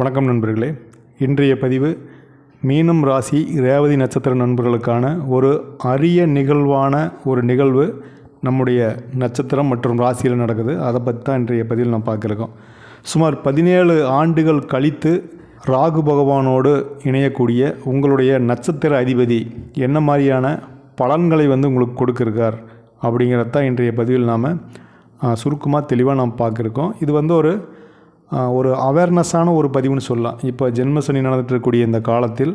வணக்கம் நண்பர்களே. இன்றைய பதிவு மீனம் ராசி ரேவதி நட்சத்திர நண்பர்களுக்கான ஒரு அரிய நிகழ்வான ஒரு நிகழ்வு நம்முடைய நட்சத்திரம் மற்றும் ராசியில் நடக்குது. அதை பற்றி தான் இன்றைய பதிவில் நான் பார்க்குறோம். சுமார் பதினேழு ஆண்டுகள் கழித்து ராகு பகவானோடு இணையக்கூடிய உங்களுடைய நட்சத்திர அதிபதி என்ன மாதிரியான பலன்களை வந்து உங்களுக்கு கொடுக்கிருக்கார் அப்படிங்கிறது தான் இன்றைய பதிவில் நாம் சுருக்கமாக தெளிவாக நாம் பார்க்குறோம். இது வந்து ஒரு ஒரு அவேர்னஸான ஒரு பதிவுன்னு சொல்லலாம். இப்போ ஜென்ம சனி நடந்துட்டு இருக்கக்கூடிய இந்த காலத்தில்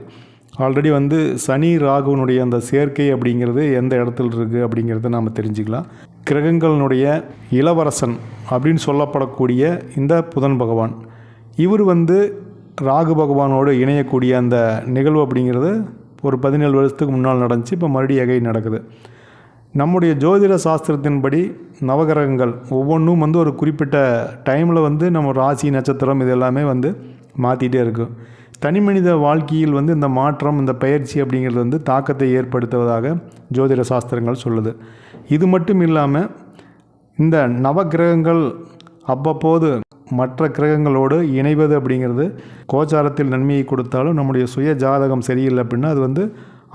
ஆல்ரெடி வந்து சனி ராகுவனுடைய அந்த சேர்க்கை அப்படிங்கிறது எந்த இடத்துல இருக்குது அப்படிங்கிறத நாம் தெரிஞ்சுக்கலாம். கிரகங்களினுடைய இளவரசன் அப்படின்னு சொல்லப்படக்கூடிய இந்த புதன் பகவான் இவர் வந்து ராகு பகவானோடு இணையக்கூடிய அந்த நிகழ்வு அப்படிங்கிறது ஒரு பதினேழு வருஷத்துக்கு முன்னால் நடந்துச்சு. இப்போ மறுபடியும் எகை நடக்குது. நம்முடைய ஜோதிட சாஸ்திரத்தின்படி நவகிரகங்கள் ஒவ்வொன்றும் வந்து ஒரு குறிப்பிட்ட டைமில் வந்து நம்ம ராசி நட்சத்திரம் இது எல்லாமே வந்து மாற்றிட்டே இருக்கும் தனி மனித வாழ்க்கையில் வந்து இந்த மாற்றம் இந்த பயிற்சி அப்படிங்கிறது வந்து தாக்கத்தை ஏற்படுத்துவதாக ஜோதிட சாஸ்திரங்கள் சொல்லுது. இது மட்டும் இல்லாமல் இந்த நவகிரகங்கள் அவ்வப்போது மற்ற கிரகங்களோடு இணைவது அப்படிங்கிறது கோச்சாரத்தில் நன்மையை கொடுத்தாலும் நம்முடைய சுய ஜாதகம் சரியில்லை அப்படின்னா அது வந்து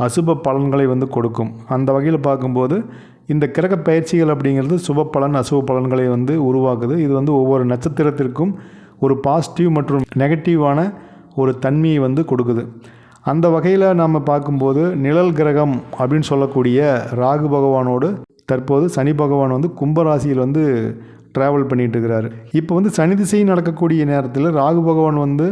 அசுப பலன்களை வந்து கொடுக்கும். அந்த வகையில் பார்க்கும்போது இந்த கிரக பயிற்சிகள் அப்படிங்கிறது சுப பலன் அசுப பலன்களை வந்து உருவாக்குது. இது வந்து ஒவ்வொரு நட்சத்திரத்திற்கும் ஒரு பாசிட்டிவ் மற்றும் நெகட்டிவான ஒரு தன்மையை வந்து கொடுக்குது. அந்த வகையில் நாம் பார்க்கும்போது நிழல் கிரகம் அப்படின்னு சொல்லக்கூடிய ராகு பகவானோடு தற்போது சனி பகவான் வந்து கும்பராசியில் வந்து ட்ராவல் பண்ணிகிட்டு இருக்கிறாரு. இப்போ வந்து சனி திசை நடக்கக்கூடிய நேரத்தில் ராகு பகவான் வந்து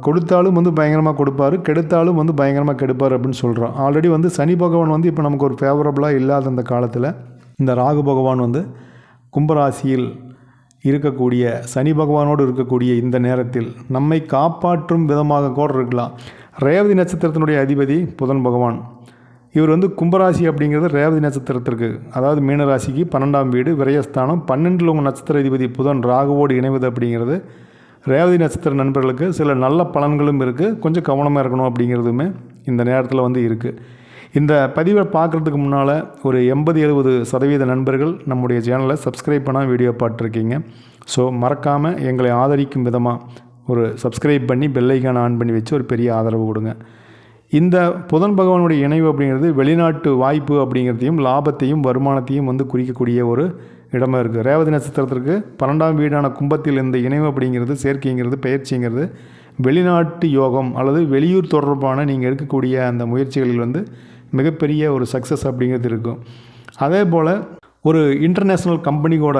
கொடுத்தாலும் வந்து பயங்கரமாக கொடுப்பாரு கெடுத்தாலும் வந்து பயங்கரமாக கெடுப்பார் அப்படின்னு சொல்கிறோம் ஆல்ரெடி வந்து சனி பகவான் வந்து இப்போ நமக்கு ஒரு ஃபேவரபுளாக இல்லாத அந்த காலத்தில் இந்த ராகு பகவான் வந்து கும்பராசியில் இருக்கக்கூடிய சனி பகவானோடு இருக்கக்கூடிய இந்த நேரத்தில் நம்மை காப்பாற்றும் விதமாக கூட இருக்கலாம். ரேவதி நட்சத்திரத்தினுடைய அதிபதி புதன் பகவான். இவர் வந்து கும்பராசி அப்படிங்கிறது ரேவதி நட்சத்திரத்திற்கு அதாவது மீனராசிக்கு பன்னெண்டாம் வீடு விரயஸ்தானம் பன்னெண்டில் உங்கள் நட்சத்திர அதிபதி புதன் ராகுவோடு இணைவது அப்படிங்கிறது ரேவதி நட்சத்திர நண்பர்களுக்கு சில நல்ல பலன்களும் இருக்குது கொஞ்சம் கவனமாக இருக்கணும் அப்படிங்கிறதுமே இந்த நேரத்தில் வந்து இருக்குது இந்த பதிவை பார்க்குறதுக்கு முன்னால் ஒரு எண்பது எழுபது சதவீத நண்பர்கள் நம்முடைய சேனலை சப்ஸ்கிரைப் பண்ணால் வீடியோ பார்த்துருக்கீங்க. ஸோ மறக்காமல் எங்களை ஆதரிக்கும் விதமாக ஒரு சப்ஸ்கிரைப் பண்ணி பெல்லைக்கான ஆன் பண்ணி வச்சு ஒரு பெரிய ஆதரவு கொடுங்க. இந்த புதன் பகவானுடைய இணைவு அப்படிங்கிறது வெளிநாட்டு வாய்ப்பு அப்படிங்கிறதையும் லாபத்தையும் வருமானத்தையும் வந்து குறிக்கக்கூடிய ஒரு இடமாக இருக்குது ரேவதி நட்சத்திரத்திற்கு பன்னெண்டாம் வீடான கும்பத்தில் இந்த இணைவு அப்படிங்கிறது சேர்க்கைங்கிறது பயிற்சிங்கிறது வெளிநாட்டு யோகம் அல்லது வெளியூர் தொடர்பான நீங்கள் எடுக்கக்கூடிய அந்த முயற்சிகளில் வந்து மிகப்பெரிய ஒரு சக்ஸஸ் அப்படிங்கிறது இருக்கும். அதே போல் ஒரு இன்டர்நேஷ்னல் கம்பெனி கூட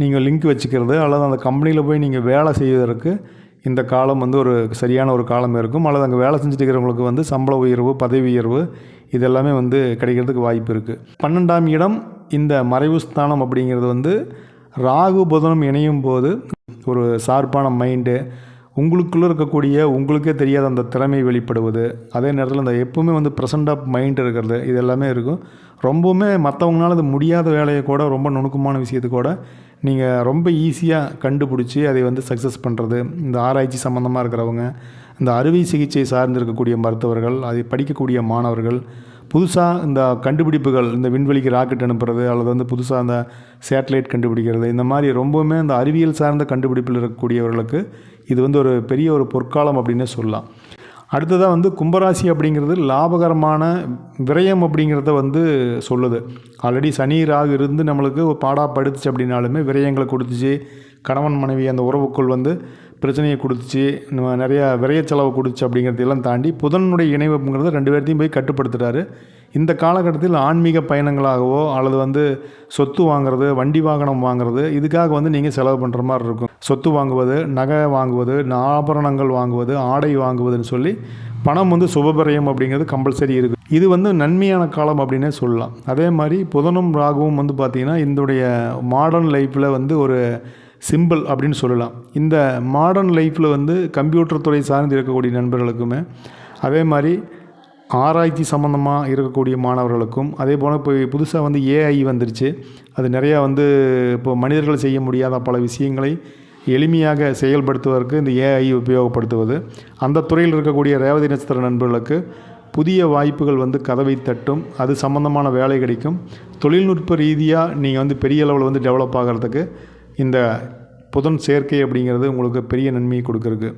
நீங்கள் லிங்க் வச்சுக்கிறது அல்லது அந்த கம்பெனியில் போய் நீங்கள் வேலை செய்வதற்கு இந்த காலம் வந்து ஒரு சரியான ஒரு காலம் இருக்கும். அல்லது அங்கே வேலை செஞ்சுட்டு இருக்கிறவங்களுக்கு வந்து சம்பள உயர்வு பதவி உயர்வு இதெல்லாமே வந்து கிடைக்கிறதுக்கு வாய்ப்பு இருக்குது பன்னெண்டாம் இடம் இந்த மறைவு ஸ்தானம் அப்படிங்கிறது வந்து ராகு புதனம் இணையும் போது ஒரு சார்பான மைண்டு உங்களுக்குள்ளே இருக்கக்கூடிய உங்களுக்கே தெரியாத அந்த திறமை வெளிப்படுவது. அதே நேரத்தில் அந்த எப்பவுமே வந்து ப்ரெசண்ட் ஆஃப் மைண்ட் இருக்கிறது இது எல்லாமே இருக்கும். ரொம்பவுமே மற்றவங்களால அது முடியாத வேலையை கூட ரொம்ப நுணுக்கமான விஷயத்தை கூட நீங்கள் ரொம்ப ஈஸியாக கண்டுபிடிச்சி அதை வந்து சக்ஸஸ் பண்ணுறது இந்த ஆராய்ச்சி சம்மந்தமாக இருக்கிறவங்க இந்த அறுவை சிகிச்சை சார்ந்திருக்கக்கூடிய மருத்துவர்கள் அதை படிக்கக்கூடிய மாணவர்கள் புதுசாக இந்த கண்டுபிடிப்புகள் இந்த விண்வெளிக்கு ராக்கெட் அனுப்புறது அல்லது வந்து புதுசாக அந்த சேட்டலைட் கண்டுபிடிக்கிறது இந்த மாதிரி ரொம்பவுமே அந்த அறிவியல் சார்ந்த கண்டுபிடிப்பில் இருக்கக்கூடியவர்களுக்கு இது வந்து ஒரு பெரிய ஒரு பொற்காலம் அப்படின்னே சொல்லலாம். அடுத்ததாக வந்து கும்பராசி அப்படிங்கிறது லாபகரமான விரயம் அப்படிங்கிறத வந்து சொல்லுது. ஆல்ரெடி சனி ராகு இருந்து நம்மளுக்கு பாடாக படுத்துச்சு அப்படின்னாலுமே விரயங்களை கொடுத்துச்சு. கணவன் மனைவி அந்த உறவுக்குள் வந்து பிரச்சனையை கொடுத்துச்சு. நம்ம நிறையா விரைய செலவு கொடுத்துச்சு அப்படிங்கிறதெல்லாம் தாண்டி புதனுடைய இணைவுங்கிறது ரெண்டு பேர்த்தையும் போய் கட்டுப்படுத்துகிறாரு இந்த காலகட்டத்தில் ஆன்மீக பயணங்களாகவோ அல்லது வந்து சொத்து வாங்குறது வண்டி வாகனம் வாங்குறது இதுக்காக வந்து நீங்கள் செலவு பண்ணுற மாதிரி இருக்கும். சொத்து வாங்குவது நகை வாங்குவது ஆபரணங்கள் வாங்குவது ஆடை வாங்குவதுன்னு சொல்லி பணம் வந்து சுபபிரயம் அப்படிங்கிறது கம்பல்சரி இருக்குது இது வந்து நன்மையான காலம் அப்படின்னே சொல்லலாம். அதே மாதிரி புதனும் ராகுவும் வந்து பார்த்திங்கன்னா இதனுடைய மாடர்ன் லைஃப்பில் வந்து ஒரு சிம்பிள் அப்படின்னு சொல்லலாம். இந்த மாடர்ன் லைஃப்பில் வந்து கம்ப்யூட்டர் துறை சார்ந்து இருக்கக்கூடிய நண்பர்களுக்குமே அதே மாதிரி ஆராய்ச்சி சம்மந்தமாக இருக்கக்கூடிய மாணவர்களுக்கும் அதே போல் இப்போ புதுசாக வந்து ஏஐ வந்துருச்சு. அது நிறையா வந்து இப்போ மனிதர்கள் செய்ய முடியாத பல விஷயங்களை எளிமையாக செயல்படுத்துவதற்கு இந்த ஏஐ உபயோகப்படுத்துவது. அந்த துறையில் இருக்கக்கூடிய ரேவதி நட்சத்திர நண்பர்களுக்கு புதிய வாய்ப்புகள் வந்து கதவை தட்டும். அது சம்மந்தமான வேலை கிடைக்கும். தொழில்நுட்ப ரீதியாக நீங்கள் வந்து பெரிய அளவில் வந்து டெவலப் ஆகிறதுக்கு இந்த புதன் சேர்க்கை அப்படிங்கிறது உங்களுக்கு பெரிய நன்மையை கொடுக்குறக்கு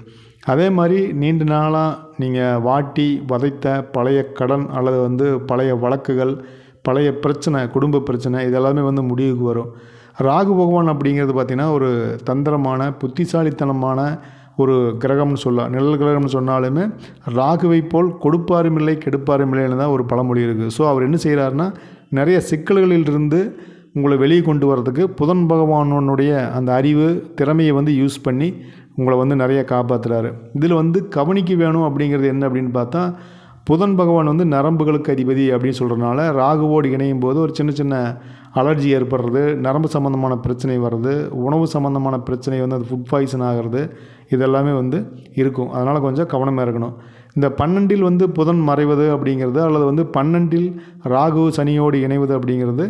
அதே மாதிரி நீண்ட நாளாக நீங்கள் வாட்டி வதைத்த பழைய கடன் அல்லது வந்து பழைய வழக்குகள் பழைய பிரச்சனை குடும்ப பிரச்சனை இதெல்லாமே வந்து முடிவுக்கு வரும். ராகு பகவான் அப்படிங்கிறது பார்த்திங்கன்னா ஒரு தந்திரமான புத்திசாலித்தனமான ஒரு கிரகம்னு சொல்லலாம் நிழல் கிரகம்னு சொன்னாலுமே ராகுவை போல் கொடுப்பாரும் இல்லை கெடுப்பாரும் இல்லைன்னு தான் ஒரு பழமொழி இருக்குது ஸோ அவர் என்ன செய்கிறாருன்னா நிறைய சிக்கல்களிலிருந்து உங்களை வெளியே கொண்டு வரதுக்கு புதன் பகவானுடைய அந்த அறிவு திறமையை வந்து யூஸ் பண்ணி உங்களை வந்து நிறைய காப்பாற்றுறாரு இதில் வந்து கவனிக்க வேணும் அப்படிங்கிறது என்ன அப்படின்னு பார்த்தா புதன் பகவான் வந்து நரம்புகளுக்கு அதிபதி அப்படின்னு சொல்கிறனால ராகுவோடு இணையும் போது ஒரு சின்ன சின்ன அலர்ஜி ஏற்படுறது நரம்பு சம்மந்தமான பிரச்சனை வர்றது உணவு சம்மந்தமான பிரச்சனை வந்து அது ஃபுட் பாய்சன் ஆகிறது இதெல்லாமே வந்து இருக்கும். அதனால் கொஞ்சம் கவனமாக இருக்கணும். இந்த பன்னெண்டில் வந்து புதன் மறைவது அப்படிங்கிறது அல்லது வந்து பன்னெண்டில் ராகு சனியோடு இணைவது அப்படிங்கிறது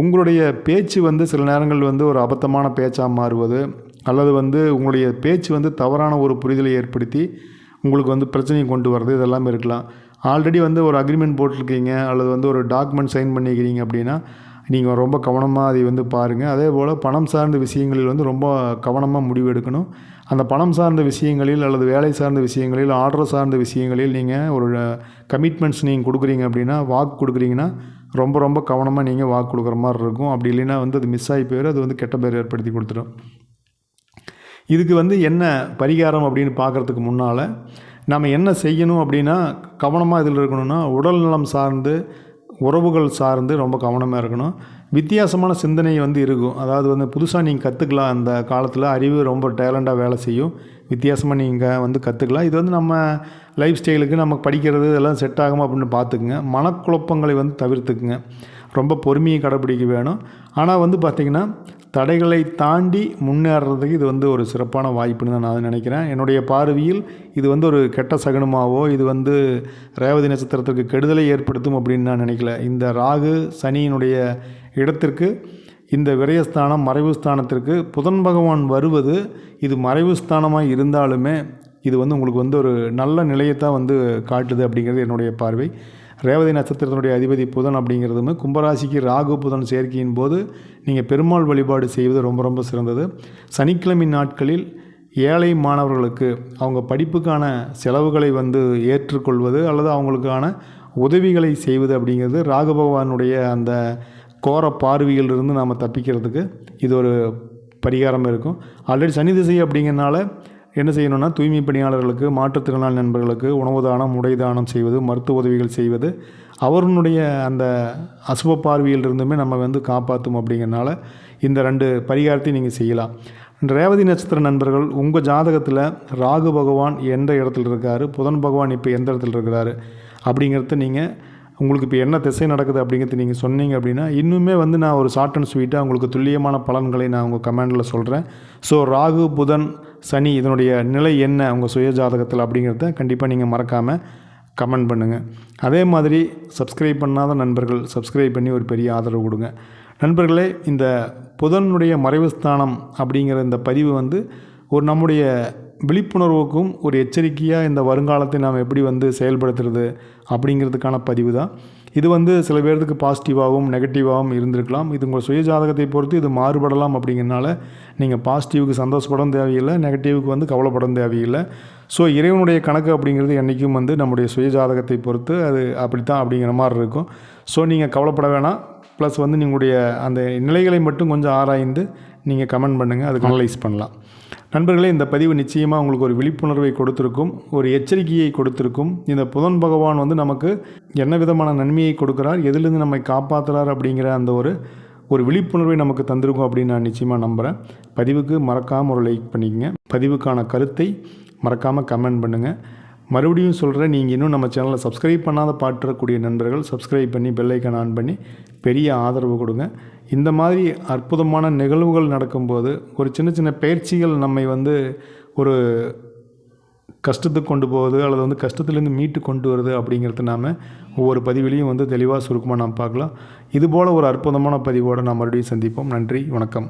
உங்களுடைய பேச்சு வந்து சில நேரங்கள் வந்து ஒரு அபத்தமான பேச்சாக மாறுவது அல்லது வந்து உங்களுடைய பேச்சு வந்து தவறான ஒரு புரிதலை ஏற்படுத்தி உங்களுக்கு வந்து பிரச்சனையை கொண்டு வர்றது இதெல்லாமே இருக்கலாம். ஆல்ரெடி வந்து ஒரு அக்ரிமெண்ட் போட்டிருக்கீங்க அல்லது வந்து ஒரு டாக்குமெண்ட் சைன் பண்ணிக்கிறீங்க அப்படின்னா நீங்கள் ரொம்ப கவனமாக அதை வந்து பாருங்கள் அதே போல் பணம் சார்ந்த விஷயங்களில் வந்து ரொம்ப கவனமாக முடிவு எடுக்கணும். அந்த பணம் சார்ந்த விஷயங்களில் அல்லது வேலை சார்ந்த விஷயங்களில் ஆர்டர் சார்ந்த விஷயங்களில் நீங்கள் ஒரு கமிட்மெண்ட்ஸ் நீங்கள் கொடுக்குறீங்க அப்படின்னா வாக்கு கொடுக்குறீங்கன்னா ரொம்ப ரொம்ப கவனமாக நீங்கள் வாக்கு கொடுக்குற மாதிரி இருக்கும். அப்படி இல்லைன்னா வந்து அது மிஸ் ஆகி போயிடும் அது வந்து கெட்ட பேர் ஏற்படுத்தி கொடுத்துடும் இதுக்கு வந்து என்ன பரிகாரம் அப்படின்னு பார்க்குறதுக்கு முன்னால் நம்ம என்ன செய்யணும் அப்படின்னா கவனமாக இதில் இருக்கணும்னா உடல் நலம் சார்ந்து உறவுகள் சார்ந்து ரொம்ப கவனமாக இருக்கணும். வித்தியாசமான சிந்தனை வந்து இருக்கும். அதாவது வந்து புதுசாக நீங்கள் கற்றுக்கலாம் அந்த காலத்தில் அறிவு ரொம்ப டேலண்ட்டாக வேலை செய்யும். வித்தியாசமாக நீங்கள் வந்து கற்றுக்கலாம் இது வந்து நம்ம லைஃப் ஸ்டைலுக்கு நம்ம படிக்கிறது இதெல்லாம் செட் ஆகுமா அப்படின்னு பார்த்துக்குங்க. மனக்குழப்பங்களை வந்து தவிர்த்துக்குங்க. ரொம்ப பொறுமையை கடைப்பிடிக்க வேணும். ஆனால் வந்து பார்த்திங்கன்னா தடைகளை தாண்டி முன்னேறதுக்கு இது வந்து ஒரு சிறப்பான வாய்ப்புன்னு தான் நான் நினைக்கிறேன். என்னுடைய பார்வையில் இது வந்து ஒரு கெட்ட சகுனமாவோ இது வந்து ரேவதி நட்சத்திரத்திற்கு கெடுதலை ஏற்படுத்தும் அப்படின்னு நான் நினைக்கல. இந்த ராகு சனியினுடைய இடத்திற்கு இந்த விரயஸ்தானம் மறைவு ஸ்தானத்திற்கு புதன் பகவான் வருவது இது மறைவு ஸ்தானமாக இருந்தாலுமே இது வந்து உங்களுக்கு வந்து ஒரு நல்ல நிலையத்தான் வந்து காட்டுது அப்படிங்கிறது என்னுடைய பார்வை. ரேவதி நட்சத்திரத்தினுடைய அதிபதி புதன் அப்படிங்கிறதுமே கும்பராசிக்கு ராகு புதன் சேர்க்கையின் போது நீங்கள் பெருமாள் வழிபாடு செய்வது ரொம்ப ரொம்ப சிறந்தது. சனிக்கிழமை நாட்களில் ஏழை மாணவர்களுக்கு அவங்க படிப்புக்கான செலவுகளை வந்து ஏற்றுக்கொள்வது அல்லது அவங்களுக்கான உதவிகளை செய்வது அப்படிங்கிறது ராகு பகவானுடைய அந்த கோர பார்வையிலிருந்து நாம் தப்பிக்கிறதுக்கு இது ஒரு பரிகாரம் இருக்கும். ஆல்ரெடி சனி திசை அப்படிங்கிறனால என்ன செய்யணும்னா தூய்மை பணியாளர்களுக்கு மாற்றுத்திறனாளி நண்பர்களுக்கு உணவு தானம் உடை தானம் செய்வது மருத்துவ உதவிகள் செய்வது அவருடைய அந்த அசுப பார்வையிலிருந்துமே நம்ம வந்து காப்பாற்றும் அப்படிங்கிறனால இந்த ரெண்டு பரிகாரத்தையும் நீங்கள் செய்யலாம். ரேவதி நட்சத்திர நண்பர்கள் உங்கள் ஜாதகத்தில் ராகு பகவான் எந்த இடத்துல இருக்கார் புதன் பகவான் இப்போ எந்த இடத்துல இருக்கிறாரு அப்படிங்கிறத நீங்கள் உங்களுக்கு இப்போ என்ன திசை நடக்குது அப்படிங்கிறது நீங்கள் சொன்னீங்க அப்படின்னா இன்னுமே வந்து நான் ஒரு ஷார்ட் அண்ட் ஸ்வீட்டாக உங்களுக்கு துல்லியமான பலன்களை நான் உங்கள் கமெண்டில் சொல்கிறேன் ஸோ ராகு புதன் சனி இதனுடைய நிலை என்ன உங்கள் சுய ஜாதகத்தில் அப்படிங்கிறத கண்டிப்பாக நீங்கள் மறக்காமல் கமெண்ட் பண்ணுங்கள் அதே மாதிரி சப்ஸ்கிரைப் பண்ணாத நண்பர்கள் சப்ஸ்கிரைப் பண்ணி ஒரு பெரிய ஆதரவு கொடுங்க. நண்பர்களே இந்த புதனுடைய மறைவு ஸ்தானம் அப்படிங்கிற இந்த பதிவு வந்து ஒரு நம்முடைய விழிப்புணர்வுக்கும் ஒரு எச்சரிக்கையாக இந்த வருங்காலத்தை நாம் எப்படி வந்து செயல்படுத்துறது அப்படிங்கிறதுக்கான பதிவு தான் இது வந்து சில பேர்த்துக்கு பாசிட்டிவாகவும் நெகட்டிவாகவும் இருந்திருக்கலாம். இது உங்கள் சுய ஜாதகத்தை பொறுத்து இது மாறுபடலாம் அப்படிங்கிறனால நீங்கள் பாசிட்டிவுக்கு சந்தோஷப்படும் தேவையில்லை நெகட்டிவுக்கு வந்து கவலைப்படும் தேவையில்லை. ஸோ இறைவனுடைய கணக்கு அப்படிங்கிறது என்றைக்கும் வந்து நம்முடைய சுய ஜாதகத்தை பொறுத்து அது அப்படித்தான் அப்படிங்கிற மாதிரி இருக்கும். ஸோ நீங்கள் கவலைப்பட வேணாம். ப்ளஸ் வந்து நீங்களுடைய அந்த நிலைகளை மட்டும் கொஞ்சம் ஆராய்ந்து நீங்கள் கமெண்ட் பண்ணுங்கள் அதுக்கு அனலைஸ் பண்ணலாம். நண்பர்களே இந்த பதிவு நிச்சயமாக உங்களுக்கு ஒரு விழிப்புணர்வை கொடுத்துருக்கும் ஒரு எச்சரிக்கையை கொடுத்துருக்கும். இந்த புதன் பகவான் வந்து நமக்கு என்ன விதமான நன்மையை கொடுக்குறார் எதிலிருந்து நம்மை காப்பாற்றுறார் அப்படிங்கிற அந்த ஒரு ஒரு விழிப்புணர்வை நமக்கு தந்திருக்கும் அப்படின்னு நான் நிச்சயமாக நம்புகிறேன் பதிவுக்கு மறக்காமல் ஒரு லைக் பண்ணிக்கங்க. பதிவுக்கான கருத்தை மறக்காமல் கமெண்ட் பண்ணுங்கள் மறுபடியும் சொல்கிறேன் நீங்கள் இன்னும் நம்ம சேனலை சப்ஸ்கிரைப் பண்ணாத பாட்டுறக்கூடிய நண்பர்கள் சப்ஸ்கிரைப் பண்ணி பெல்லைக்கன் ஆன் பண்ணி பெரிய ஆதரவு கொடுங்க. இந்த மாதிரி அற்புதமான நிகழ்வுகள் நடக்கும்போது ஒரு சின்ன சின்ன பயிற்சிகள் நம்மை வந்து ஒரு கஷ்டத்துக்கு கொண்டு போவது அல்லது வந்து கஷ்டத்துலேருந்து மீட்டு கொண்டு வருது அப்படிங்கிறது நாம் ஒவ்வொரு பதிவிலையும் வந்து தெளிவாக சுருக்கமாக நாம் பார்க்கலாம். இதுபோல் ஒரு அற்புதமான பதிவோடு நாம் மறுபடியும் சந்திப்போம். நன்றி வணக்கம்.